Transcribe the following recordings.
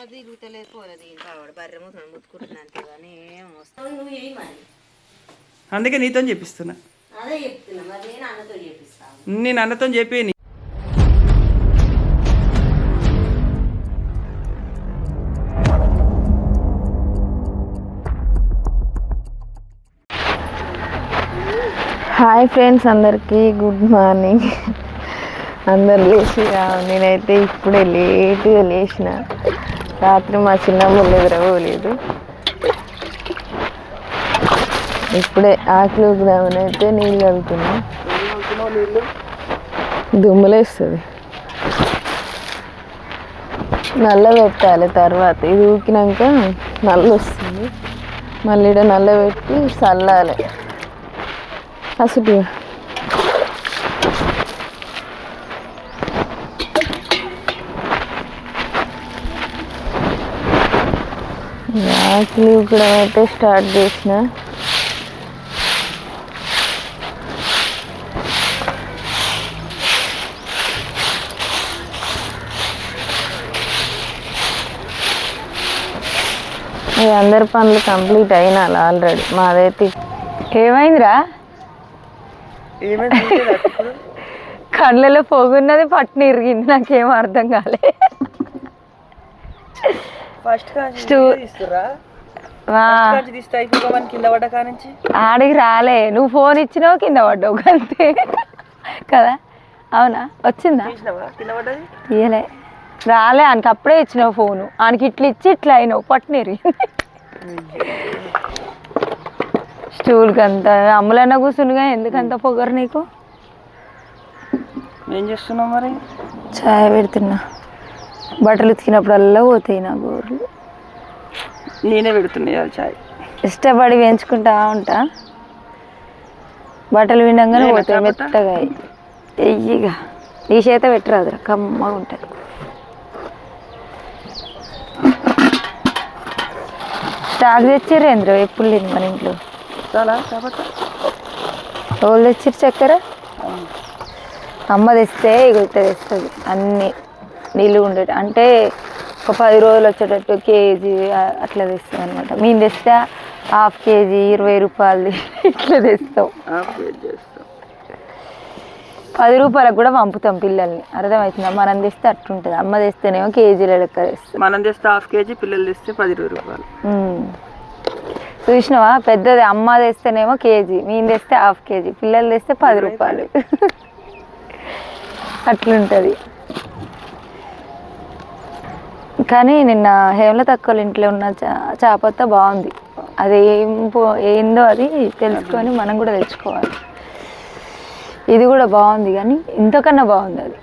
అది బర్రె అంతే కానీ ఏం నువ్వు మరి. అందుకే నీతో చెప్పిస్తున్నా. అదే చెప్తున్నా మరి నేను అన్నతో చేపిస్తాను నేను అన్నతో చెప్పి హాయ్ ఫ్రెండ్స్ అందరికీ గుడ్ మార్నింగ్. అందరు లేచిరా నేనైతే ఇప్పుడే లేటుగా లేచిన. రాత్రి మా చిన్నమ్మ నిద్రపోలేదు ఇప్పుడే ఆకలి ఊకుదామని అయితే నీళ్ళు కలుగుతున్నా దుమ్ములేస్తుంది నల్ల పెట్టాలి తర్వాత. ఇది ఊకినాక నల్ల వస్తుంది. మళ్ళీ ఈడ నల్ల పెట్టి చల్లాలి. అసలు ఆకలి కూడా అయితే స్టార్ట్ చేసిన. ఈ అందరి పనులు కంప్లీట్ అయినాలి ఆల్రెడీ మాదైతే ఏమైందిరా? కళ్ళలో పొగున్నది పట్టున ఇరిగింది. నాకేం అర్థం కాలే. కానించి. ఆడికి రాలే. నువ్వు ఫోన్ ఇచ్చినావు కింద పడ్డావు అంతే. కదా? అవునా? వచ్చిందా? తీయలే. రాలే ఆయనకి అప్పుడే ఇచ్చినావు ఫోను. ఆయనకి ఇట్లా ఇచ్చి ఇట్లా అయినావు పట్టున ఇరిగింది స్టూల్కి అంత అమ్ములన్న కూర్చునిగా ఎందుకంత పొగరు నీకు? ఏం చేస్తున్నావు మరి? చాయ్ పెడుతున్నా. బట్టలు ఉతికినప్పుడల్లా పోతాయి నా గోర్లు నేనే పెడుతున్నా ఇవాళ చాయ్. ఇష్టపడి పెంచుకుంటా ఉంటా. బట్టలు వినంగానే పోతాయి? మెత్తగా ఎయ్యిగా ఈ చేత పెట్టరాదురా కమ్మగా ఉంటుంది. స్టాక్ తెచ్చారు ఏంద్ర ఎప్పుడు లేదు మన ఇంట్లో? రోజులు తెచ్చిరు చక్కెర? అమ్మ తెస్తే ఇట్లా తెస్తుంది. అన్నీ నీళ్ళు ఉండేట అంటే ఒక పది రోజులు వచ్చేటట్టు కేజీ అట్లా తెస్తుంది అనమాట మేము తెస్తే హాఫ్ కేజీ ఇరవై రూపాయలది ఇట్లా తెస్తాం. పది రూపాయలకు కూడా పంపుతాం పిల్లల్ని. అర్థమవుతుందా మనం తెస్తే అట్టుంటుంది అమ్మ తెస్తేనేమో కేజీల లెక్క తెస్తాం మనం తెస్తే హాఫ్ కేజీ పిల్లలు తెస్తే పది రూపాయలు. చూసినావా? పెద్దది అమ్మ తెస్తేనేమో కేజీ మేము తెస్తే హాఫ్ కేజీ పిల్లలు తెస్తే పది రూపాయలు. అట్లుంటుంది. కానీ నిన్న హేమలత అక్కల ఇంట్లో ఉన్న చా చాపత్త బాగుంది. అది ఏం పో- ఏందో అది తెలుసుకొని మనం కూడా తెచ్చుకోవాలి. ఇది కూడా బాగుంది కానీ ఇంతకన్నా బాగుంది అది.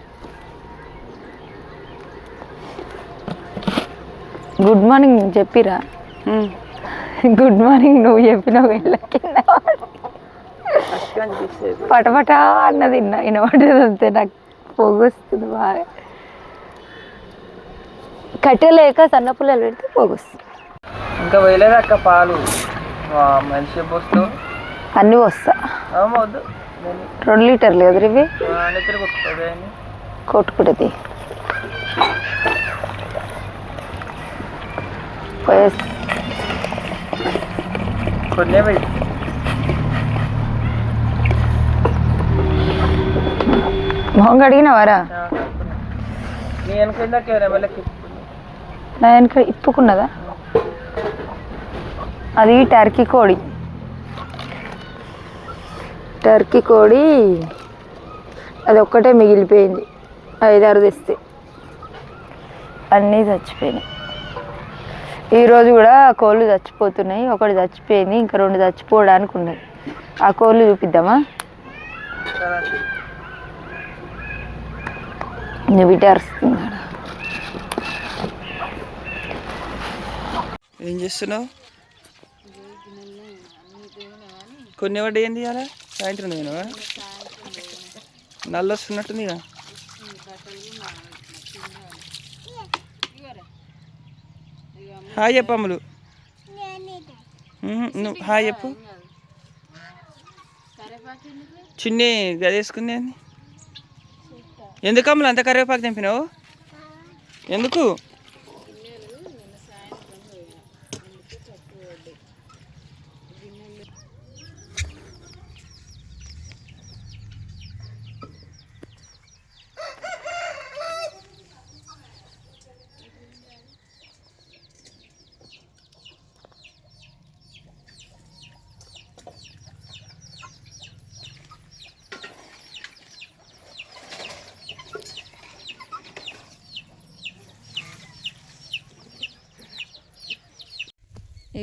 గుడ్ మార్నింగ్ చెప్పిరా? గుడ్ మార్నింగ్ నువ్వు చెప్పినావు వీళ్ళ కింద ఫస్ట్ కాంచి తీస్తే పటపట అన్నది వినబడేది అంతే నాకు పోగొస్తుంది బాగా. కట్టెలేక సన్న పుల్లలు పెడితే పోగొస్తుంది. ఇంకా వేయలేదు అక్క పాలు? మనిషి పోస్తూ? అన్నీ వస్తా అమ్మవద్దు నేను రెండు లీటర్లు ఎదురు ఇవి కొట్టుకుంటుంది కొన్ని మొహం కడిగినవారా? నీ వెనక ఇందాక ఎవరెమ్మలకి నా వెనక ఇప్పుకున్నదా? అది టర్కీ కోడి. టర్కీ కోడి అది ఒక్కటే మిగిలిపోయింది. ఐదారు తెస్తే. అన్నీ చచ్చిపోయినాయి. ఈరోజు కూడా కోళ్ళు చచ్చిపోతున్నాయి ఒకటి చచ్చిపోయింది ఇంకా రెండు చచ్చిపోవడానికి ఉన్నాయి. ఆ కోళ్ళు చూపిద్దామా? నువ్వు ఇటే అరుస్తున్నాడు ఏం చేస్తున్నావు? కొన్ని వడ్డీ ఏంది అలా సాయంత్రం తినవా? నల్ల వస్తున్నట్టుంది ఇక. హాయ్ చెప్పు అమ్ములు నువ్వు హాయ్ చెప్పు. చిన్ని గదేసుకుంది ఏంది? ఎందుకు అమ్ములు అంత కరివేపాకు తెంపినావు? ఎందుకు?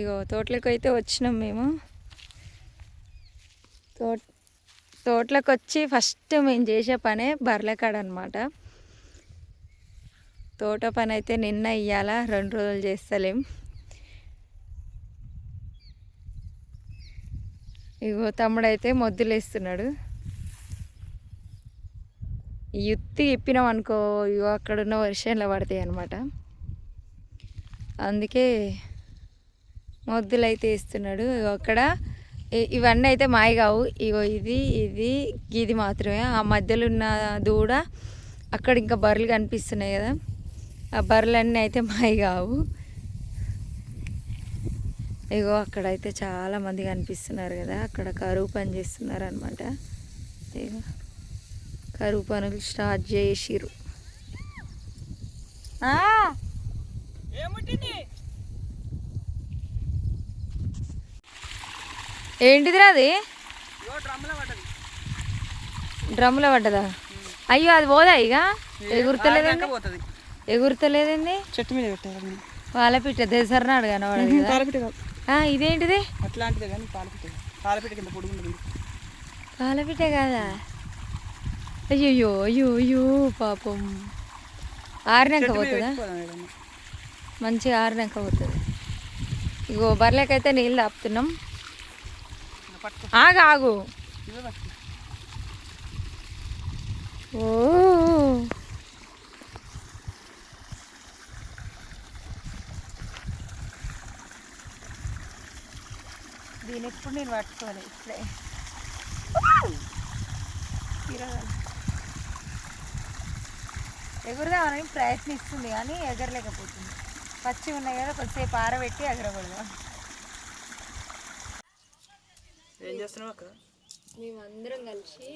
ఇగో తోటలోకి అయితే వచ్చినాం మేము. తోట తోటలోకి వచ్చి ఫస్ట్ మేము చేసే పనే బర్లకాడ కాడ అనమాట తోట పని అయితే నిన్న ఇయ్యాల రెండు రోజులు చేస్తలేం. ఇగో తమ్ముడైతే మొద్దులు వేస్తున్నాడు ఈ యుత్తి ఇప్పినాం అనుకో ఇగో అక్కడున్న వర్షంలో పడతాయి అనమాట అందుకే మొద్దులు అయితే ఇస్తున్నాడు ఇగో అక్కడ ఇవన్నీ అయితే మాయ కావు. ఇగో ఇది ఇది ఇది మాత్రమే. ఆ మధ్యలో ఉన్న దూడ అక్కడ ఇంకా బర్రెలు కనిపిస్తున్నాయి కదా. ఆ బర్రెలన్నీ అయితే మాయ కావు. ఇగో అక్కడైతే చాలామంది కనిపిస్తున్నారు కదా. అక్కడ కరువు పని చేస్తున్నారు అనమాట ఇగో కరువు పనులు స్టార్ట్ చేసిరు ఏమిటి ఏంటిదిరా అది? డ్రమ్ములో పడ్డదా. అయ్యో అది పోదా ఇక ఎగురుతలేదండి ఎగురుతలేదండి చెట్టు మీద పెట్టారు దేశరనాడు పాలపిట కాదు. ఆ, ఇదేంటిది? అట్లాంటిదే కానీ పాలపిట పాలపిట కింద పొడుగుంటుంది పాలపిట్ట కాదా? అయ్యో అయ్యో అయ్యో పాపం. ఆరినాక పోతుందా? మంచిగా ఆరినాక పోతుంది. ఇగో బర్రెలకైతే నీళ్ళు ఆపుతున్నాం ఆగు ఆగు. ఓ. దీని ఎప్పుడు నేను పట్టుకోవాలి? ఇప్పుడే. ఎగురుదామని ప్రయత్నిస్తుంది కానీ ఎగరలేకపోతుంది. పచ్చి ఉన్నాయి కదా కొద్దిసేపు ఆరబెట్టి ఎగరకూడదు ఏం చేస్తున్నావు అక్క? మేమందరం కలిసి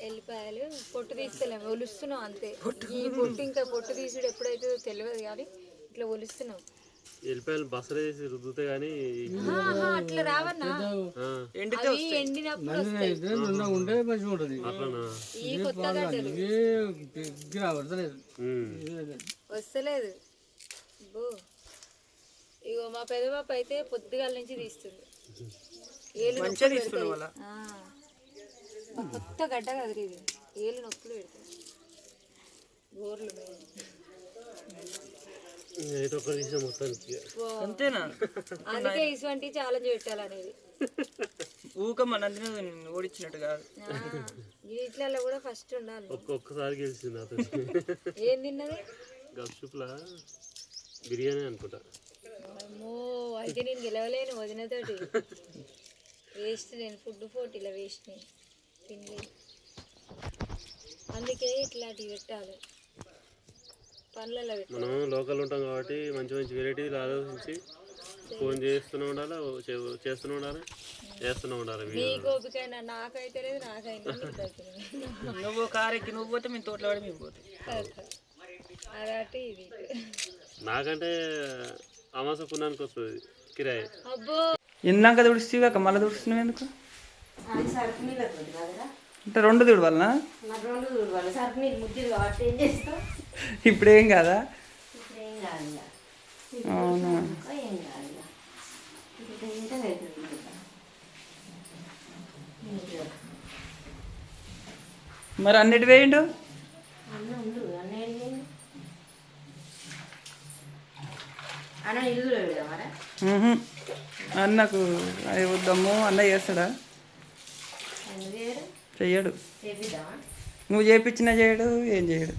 ఎల్లిపాయలు పొట్టు తీస్తలేము ఒలుస్తున్నాం అంతే. ఈ పొట్టు ఇంకా పొట్టు తీసుడు ఎప్పుడైతుందో తెలియదు కానీ ఇట్లా ఒలుస్తున్నాం. ఎల్లిపాయలు బసలు వేసి రుద్దుతే కానీ ఆహా, అట్లా రావన్నా? ఎండితే అవి ఎండినప్పుడు వస్తాయి. ఉంటే మంచిగా ఉంటుంది. అట్లనా? ఈ కొత్త గడ్డలు ఇది రావడతలేదు ఉమ్. వస్తలేదు. బో ఇగో మా పెద్ద పాప అయితే పొద్దుగాల నుంచి తీస్తుంది. మంచిగా ఆ. మా కొత్త గడ్డ కదరు ఇది ఏలు నొప్పులు పెడతాయి. గోర్లు. అంతేనా? అందుకే ఇటువంటి ఛాలెంజ్ పెట్టాలనేది. ఊక మన ఓడించినట్టు కాదు. వీటిలలో కూడా ఫస్ట్ ఉండాలి. ఒక్క ఒక్కసారి గెలిచింది అతను. ఏం తిన్నది? గప్చుప్లా బిర్యానీ అనుకుంటా. అమ్మో అయితే నేను గెలవలేను వదినతోటి వేస్ట్ నేను ఫుడ్ పోటీలో వేస్ట్ నేను తినలేదు. అందుకే ఇట్లాంటివి పెట్టాలి. పనులలో మనం లోకల్ ఉంటాం కాబట్టి మంచి మంచి వెరైటీలు ఆలోచించి ఫోన్ చేస్తూనే ఉండాలి చేస్తూనే ఉండాలి చేస్తూనే ఉండాలి నాకైతే లేదు నాకైనా. నువ్వు కారు ఎక్కి నువ్వు పోతే మేము తోటలో పడి మేము పోతే. ఇది. నాకంటే అమాస పుణ్యానికి వస్తుంది కిరాయి. అబ్బో! ఇందాక తుడిస్తే అక్క మళ్ళీ తుడుస్తున్నావు ఎందుకు? అంటే రెండు తుడు వలన మరి రెండు చూడాలి సరుకు నీళ్ళు ముద్దు కాబట్టి ఏం చేస్తావు? ఇప్పుడేం కాదా. అవునా. మరి అన్నిటి వేయండు అన్న ఉండు అన్న ఏం చేయండి అన్న ఇల్లు పెడదామరా మ్హూ. అన్నకు అది వద్దమ్ము అన్న చేస్తాడా? చెయ్యడు. నువ్వు చేపించినా చేయడు ఏం చేయడు.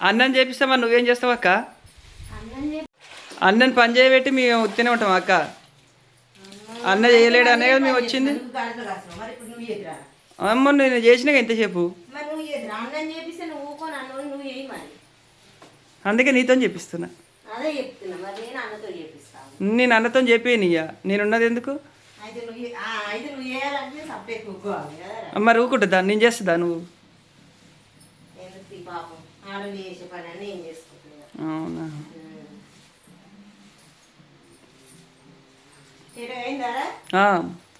అన్నం చేపిస్తా మరి నువ్వేం చేస్తావు అక్క? అన్నం పని చేయబెట్టి మేము ఉత్తనే ఉంటాం అక్క. అన్న చేయలేడు అనే కదా మేము వచ్చింది. అమ్మ నేను చేసినాక ఎంతసేపు నువ్వు ఊకో నన్ను నువ్వు మరి. అందుకే నీతో చెప్పిస్తున్నా. అదే చెప్తున్నా మరి నేను అన్నతో చేపిస్తాను నేను అన్నతో చెప్పేనియ్యా నేనున్నది ఎందుకు? అయితే నువ్వు ఏ- ఆ, అయితే నువ్వు చేయాలంటే సపరేట్ కూకోవాలి కదా. మరి ఊకుంటుందా నేను చేస్తుందా నువ్వు? ఎందుకు ఈ పాపం? ఆడలు చేసే పని అన్నీ ఏం చేసుకుంటున్నా అవునా?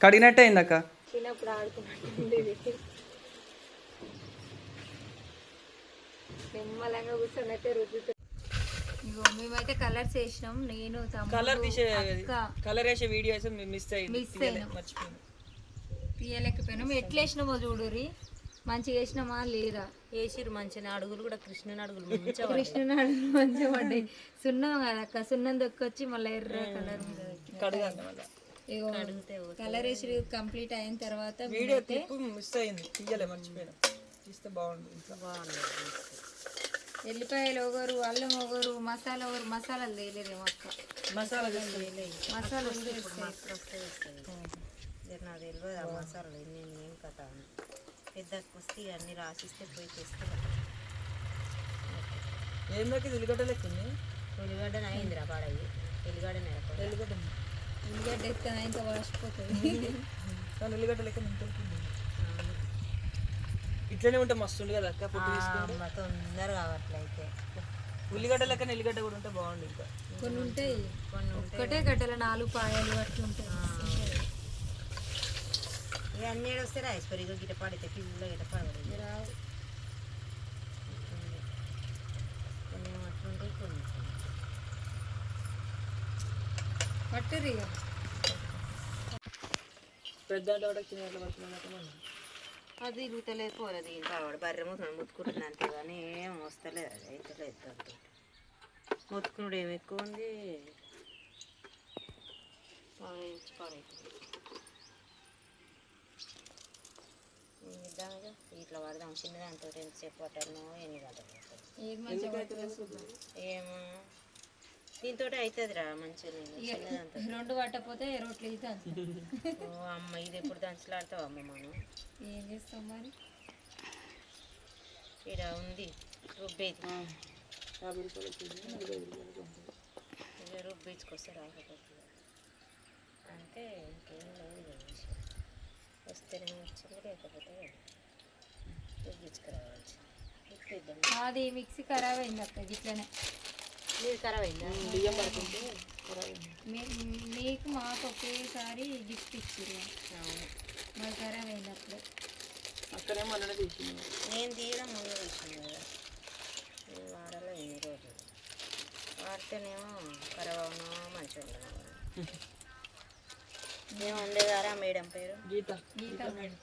కడిగినట్టే అయిందక్క. చిన్నప్పుడు ఆడుకున్నట్టు నిమ్మలంగా ఇగో మేమైతే కలర్స్ వేసినాం. నేను కలర్ తీసే కలర్ వేసే వీడియోస్ మిస్ అయ్యింది. మిస్ అయినాం. తీయలేకపోయినాం. ఎట్లా వేసినామో చూడురి మంచిగా వేసినామా లేదా? వేసిరు మంచిగా అడుగులు కూడా కృష్ణుని అడుగులు కృష్ణుని అడుగులు మంచిగా పడ్డాయి. సున్నం కదా అక్క? సున్నం దొక్కొచ్చి మళ్ళీ ఎర్ర కలర్ మీద పెట్టినాం. ఇగో కలర్ వేసి కంప్లీట్ అయిన తర్వాత వీడియో మిస్ అయింది తీయలే మర్చిపోయినా. తీస్తే బాగుంది ఇంట్లో ఎల్లిపాయలు ఒకరు అల్లం ఒకరు మసాలా ఒకరు మసాలాలు తేలేదేమో అక్క మసాలా మసాలా నాకు తెలియదు ఆ మసాలాలు నేను ఏం కథ అని. పెద్దకు వస్తే అన్ని రాసిస్తే పోయి తెస్తా ఏందాక ఉల్లిగడ్డ లెక్క ఉంది? ఉల్లిగడ్డ అయిందిరా పాడయ్యి ఉల్లిగడ్డ నెలకు ఉల్లిగడ్డ. ఉల్లిగడ్డ ఎత్తున? ఇంకా వాసిపోతుంది. కానీ ఉల్లిగడ్డ లెక్క ఉంటుంది ఇట్లనే ఉంటే మస్తు ఉంది కదా అక్క పొట్టు తీసుకుంటే? తొందరగా కావట్లయితే ఉల్లిగడ్డ లెక్క ఎల్లిగడ్డ కూడా ఉంటే బాగుంది ఇంకా. కొన్ని ఉంటాయి. ఒక్కటే గడ్డల నాలుగు పాయాలు అట్లా ఉంటాయి. ఇక అన్ని వస్తే రాయిస్పరిగా గిట పడితే పిల్లలు గిట పడదు రావు. కొన్ని అట్లుంటాయి కొన్ని పట్టురి ఇక. పెద్ద చిన్న అది ఇరుగుతలేదు పోలేదు ఆవిడ బర్రె మూతుడు ముత్తుకుంటుంది అంతే కానీ ఏం వస్తలేదు అది అయితే లేదు ముత్తుకునుడు ఏమి ఎక్కువ ఉంది? పాడైంచి పాడైతుంది ఇట్లా పడదాం చిన్న దాంతో ఎంతసేపు పట్టాలనో ఎన్ని గంటలు. ఏమో. దీంతో అవుతుందిరా మంచిగా రెండు పట్టకపోతే రోట్లు ఓ అమ్మ ఇది ఎప్పుడు దంచలాడతావు అమ్మ మనం? ఏం చేస్తాం మరి? ఇక్కడ ఉంది రుబ్బేది. యాభై రూపాయలు వచ్చింది నలభై ఐదు రూపాయలు ఇక రుబ్బించుకొస్తే రాకపోతే. అంటే ఇంకేం లేదు విషయం వస్తేనే వచ్చింది లేకపోతే రుబ్బించుకురావచ్చు అది మిక్సీ ఖరాబ్ అయింది అక్క ఇట్లనే నీరు ఖరాబ్ అయిందా బియ్యం పడుతుంటే మీ- మీకు మాకు ఒకేసారి గిఫ్ట్ ఇచ్చారు అవును. మరి ఖరాబ్ అయింది అప్పుడే. అక్కడే మొన్న తీసింది. నేను తీయడం ముందు వచ్చింది కదా. నేను వాడలో ఎన్ని రోజులు. వాడితేనేమో ఖరాబ్ అవునా మంచిగా ఉండను? ఏమో ఉండేదారా మేడం పేరు? గీత. గీత మేడం.